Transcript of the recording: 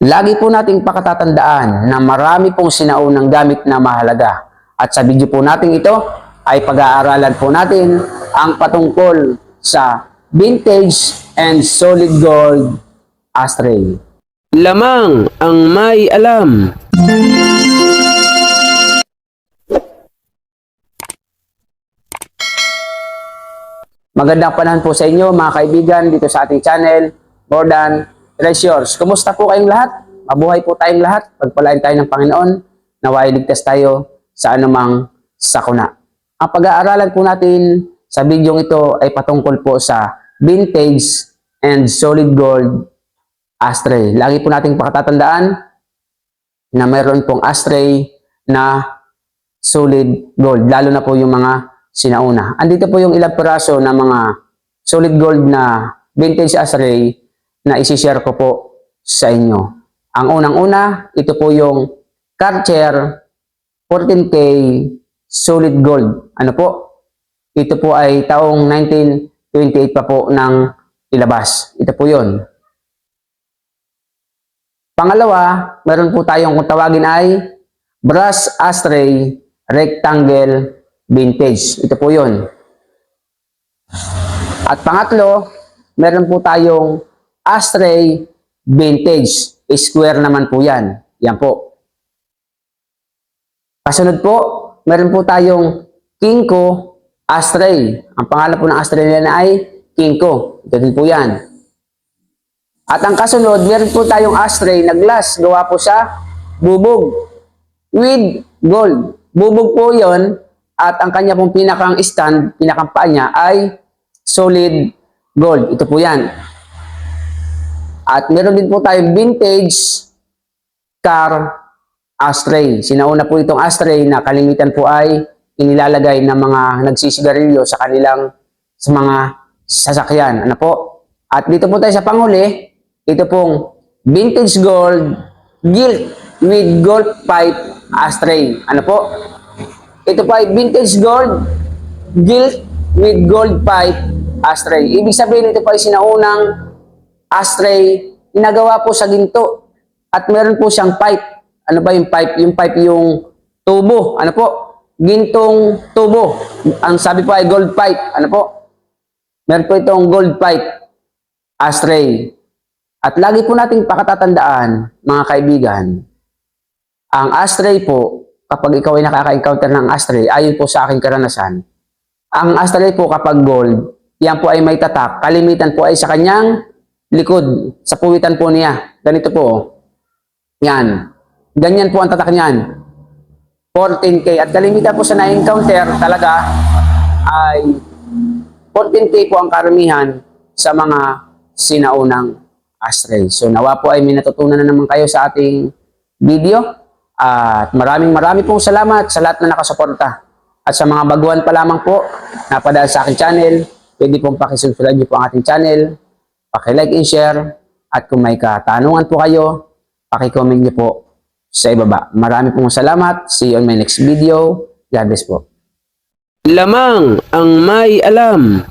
Lagi po nating pakatatandaan na marami pong sinaunang gamit na mahalaga. At sa video po natin ito ay pag-aaralan po natin ang patungkol sa vintage and solid gold ashtray. Lamang ang may alam. Magandang panahon po sa inyo mga kaibigan dito sa ating channel, More Treasures. Kumusta po kayong lahat? Mabuhay po tayong lahat. Pagpalain tayo ng Panginoon. Naway ligtas tayo sa anumang sakuna. Ang pag-aaralan po natin sa video ito ay patungkol po sa vintage and solid gold ashtray. Lagi po nating pakatatandaan na mayroon pong ashtray na solid gold, lalo na po yung mga sinauna. Andito po yung ilang piraso na mga solid gold na vintage ashtray na isi-share ko po sa inyo. Ang unang-una, ito po yung Karcher 14K solid gold. Ano po? Ito po ay taong 1928 pa po ng ilabas. Ito po yun. Pangalawa, meron po tayong kung tawagin ay brass ashtray rectangle vintage. Ito po yun. At pangatlo, meron po tayong ashtray vintage. Square naman po yan. Yan po. Kasunod po, meron po tayong Kinko ashtray. Ang pangalan po ng ashtray nila ay Kinko. Ito din po yan. At ang kasunod, meron po tayong ashtray na glass gawa po sa bubog with gold. Bubog po yon at ang kanya pong pinakang stand, pinakang paa ay solid gold. Ito po yan. At meron din po tayong vintage car ashtray. Sinauna po itong ashtray na kalimitan po ay inilalagay ng mga nagsisigarilyo sa kanilang sa mga sasakyan. Ano po? At dito po tayo sa panghuli, ito pong vintage gold gilt with gold pipe ashtray. Ano po? Ito po ay vintage gold gilt with gold pipe ashtray. Ibig sabihin ito po ay sinaunang ashtray ginagawa po sa ginto at meron po siyang pipe. Ano ba yung pipe? Yung pipe yung tubo. Ano po? Gintong tubo. Ang sabi po ay gold pipe. Ano po? Meron po itong gold pipe ashtray. At lagi po nating pakatatandaan, mga kaibigan, ang ashtray po, kapag ikaw ay nakaka-encounter ng ashtray, ayon po sa aking karanasan, ang ashtray po kapag gold, yan po ay may tatak, kalimitan po ay sa kanyang likod, sa puwitan po niya. Ganito po. oh. Yan. Ganyan po ang tatak niyan. 14K. At kalimitan po sa na-encounter talaga ay 14K po ang karamihan sa mga sinaunang ashtray. So nawa po ay may natutunan na naman kayo sa ating video. At maraming maraming pong salamat sa lahat na nakasuporta. At sa mga baguhan pa lamang po na padahal sa aking channel, pwede pong pakisubscribe niyo po ang ating channel, pakilike and share, at kung may katanungan po kayo, pakicomment niyo po sa ibaba. Marami pong salamat. See you on my next video. God bless po. Lamang ang may alam.